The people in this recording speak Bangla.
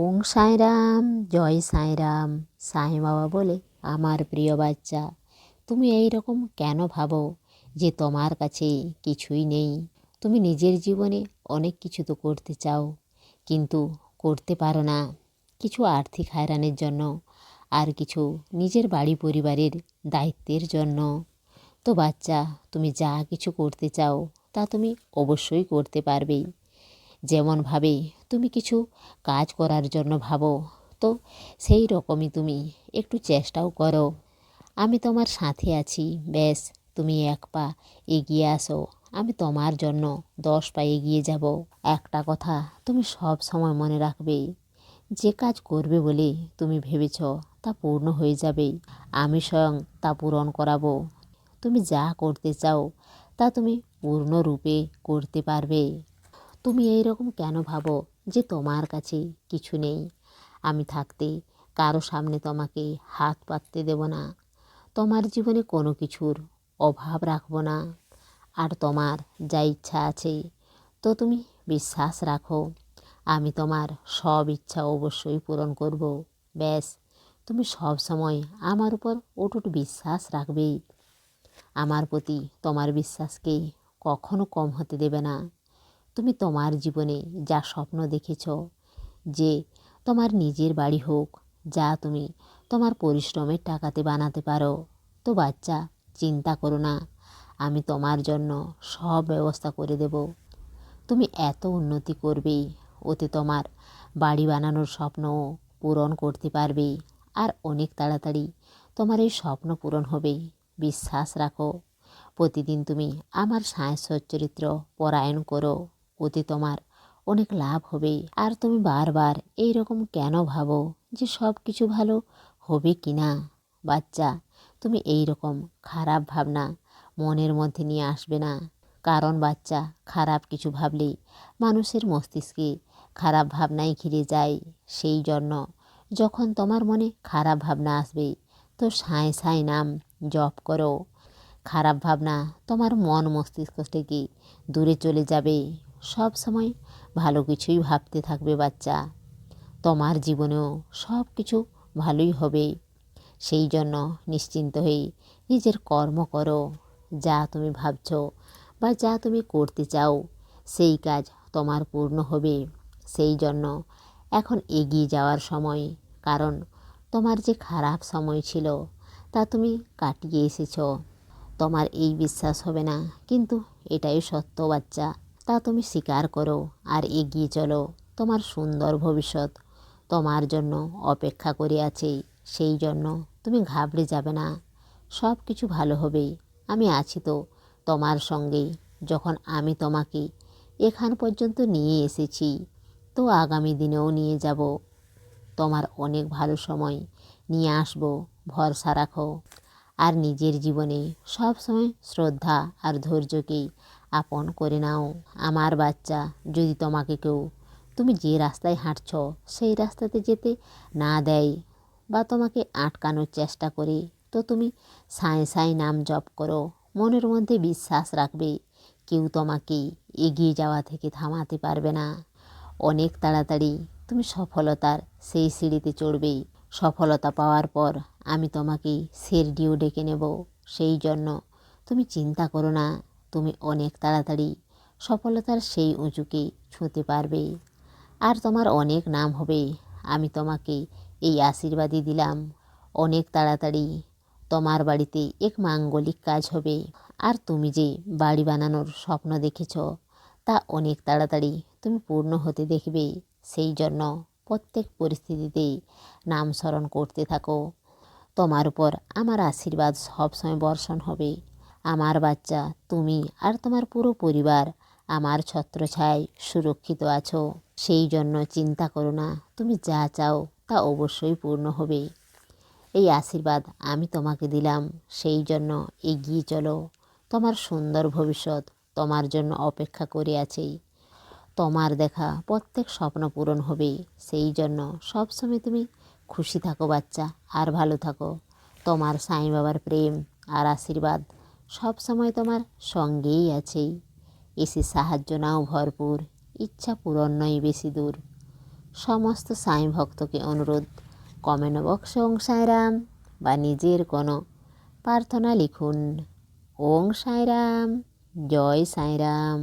ওং সাঁইরাম, জয় সাঁইরাম, সাঁই বাবা বলে আমার প্রিয় বাচ্চা, তুমি এই রকম কেন ভাবো যে তোমার কাছে কিছুই নেই? তুমি নিজের জীবনে অনেক কিছু তো করতে চাও, কিন্তু করতে পারো না। কিছু আর্থিক হায়রানের জন্য আর কিছু নিজের বাড়ি পরিবারের দায়িত্বের জন্য। তো বাচ্চা, তুমি যা কিছু করতে চাও তা তুমি অবশ্যই করতে পারবেই। যেমনভাবে তুমি কিছু কাজ করার জন্য ভাবো, তো সেই রকমই তুমি একটু চেষ্টাও করো। আমি তোমার সাথে আছি, ব্যাস, তুমি এক পা এগিয়ে আসো। আমি তোমার জন্য দশ পা এগিয়ে যাব। একটা কথা তুমি সব সময় মনে রাখবে, যে কাজ করবে বলে তুমি ভেবেছ তা পূর্ণ হয়ে যাবে। আমি স্বয়ং তা পূরণ করাবো। তুমি যা করতে চাও তা তুমি পূর্ণরূপে করতে পারবে। তুমি এই রকম কেন ভাবো যে তোমার কাছে কিছু নেই? আমি থাকতে কারও সামনে তোমাকে হাত পাততে দেব না। তোমার জীবনে কোনো কিছুর অভাব রাখব না। আর তোমার যা ইচ্ছা আছে, তো তুমি বিশ্বাস রাখো। আমি তোমার সব ইচ্ছা অবশ্যই পূরণ করব। ব্যাস, তুমি সব সময় আমার উপর অটুট বিশ্বাস রাখবেই। আমার প্রতি তোমার বিশ্বাসকে কখনো কম হতে দেবে না। তুমি তোমার জীবনে যা স্বপ্ন দেখেছ, যে তোমার নিজের বাড়ি হোক, যা তুমি তোমার পরিশ্রমের টাকাতে বানাতে পারো, তো বাচ্চা, চিন্তা করো না, আমি তোমার জন্য সব ব্যবস্থা করে দেব। তুমি এত উন্নতি করবে ওতে তোমার বাড়ি বানানোর স্বপ্নও পূরণ করতে পারবে আর অনেক তাড়াতাড়ি তোমার এই স্বপ্ন পূরণ হবে, বিশ্বাস রাখো। প্রতিদিন তুমি আমার সায়স চরিত্র পরায়ণ করো। ওতে তোমার। অনেক লাভ হবে। আর তুমি বারবার এই রকম কেন ভাবো যে সব কিছু ভালো হবে কি না বাচ্চা, তুমি এই রকম খারাপ ভাবনা মনের মধ্যে নিয়ে আসবে না। কারণ বাচ্চা, খারাপ কিছু ভাবলেই মানুষের মস্তিষ্কে খারাপ ভাবনাই ঘিরে যায়। সেই জন্য যখন তোমার মনে খারাপ ভাবনা আসবে, তো সাঁয় সাঁয় নাম জপ করো। খারাপ ভাবনা তোমার মন মস্তিষ্ক থেকে দূরে চলে যাবে। সব সময় ভালো কিছুই ভাবতে থাকবে বাচ্চা। তোমার জীবনেও সব কিছু ভালোই হবে। সেই জন্য নিশ্চিন্ত হয়ে নিজের কর্ম করো। যা তুমি ভাবছ বা যা তুমি করতে চাও, সেই কাজ তোমার পূর্ণ হবে। সেই জন্য এখন এগিয়ে যাওয়ার সময়, কারণ তোমার যে খারাপ সময় ছিল, তা তুমি কাটিয়ে এসেছ। তোমার এই বিশ্বাস হবে না, কিন্তু এটাই সত্য বাচ্চা। তা তুমি স্বীকার করো আর এগিয়ে চলো তোমার সুন্দর ভবিষ্যৎ। তোমার জন্য অপেক্ষা করে আছে, সেই জন্য তুমি ঘাবড়ে যাবে না। সব কিছু ভালো হবে আমি আছি তো তোমার সঙ্গে যখন আমি তোমাকে এখান পর্যন্ত নিয়ে এসেছি, তো আগামী দিনেও নিয়ে যাব। তোমার অনেক ভালো সময় নিয়ে আসব, ভরসা রাখো। আর নিজের জীবনে সবসময় শ্রদ্ধা আর ধৈর্যকেই আপন করে নাও। আমার বাচ্চা, যদি তোমাকে কেউ, তুমি যে রাস্তায় হাঁটছ, সেই রাস্তাতে যেতে না দেয় বা তোমাকে আটকানোর চেষ্টা করে, তো তুমি সাঁয় সাঁয় নাম জপ করো। মনের মধ্যে বিশ্বাস রাখবে, কেউ তোমাকে এগিয়ে যাওয়া থেকে থামাতে পারবে না। অনেক তাড়াতাড়ি তুমি সফলতার সেই সিঁড়িতে চড়বেই সফলতা পাওয়ার পর আমি তোমাকে শেরডিও ডেকে নেব। সেই জন্য তুমি চিন্তা করো না তুমি অনেক তাড়াতাড়ি সফলতার সেই উঁচুকে ছুঁতে পারবে। আর তোমার অনেক নাম হবে। আমি তোমাকে এই আশীর্বাদই দিলাম। অনেক তাড়াতাড়ি তোমার বাড়িতে এক মাঙ্গলিক কাজ হবে। আর তুমি যে বাড়ি বানানোর স্বপ্ন দেখেছ, তা অনেক তাড়াতাড়ি তুমি পূর্ণ হতে দেখবে। সেই জন্য প্রত্যেক পরিস্থিতিতেই নাম স্মরণ করতে থাকো। তোমার উপর আমার আশীর্বাদ সবসময় বর্ষণ হবে। আমার বাচ্চা, তুমি আর তোমার পুরো পরিবার, আমার ছত্রছায় সুরক্ষিত আছো। সেই জন্য চিন্তা করো না, তুমি যা চাও তা অবশ্যই পূর্ণ হবে। এই আশীর্বাদ আমি তোমাকে দিলাম, সেই জন্য এগিয়ে চলো। তোমার সুন্দর ভবিষ্যৎ তোমার জন্য অপেক্ষা করে আছেই তোমার দেখা প্রত্যেক স্বপ্ন পূরণ হবে, সেই জন্য সবসময় তুমি খুশি থাকো বাচ্চা, আর ভালো থাকো। তোমার সাই বাবার প্রেম আর আশীর্বাদ সব সময় তোমার সঙ্গেই আছে। এসে সাহায্য নাও ভরপুর, ইচ্ছা পূরণ নয় বেশি দূর। সমস্ত সাঁই ভক্তকে অনুরোধ কমেন্ট বক্সে ওং সাঁইরাম বা নিজের কোনো প্রার্থনা লিখুন। ওং সাঁইরাম জয় সাঁইরাম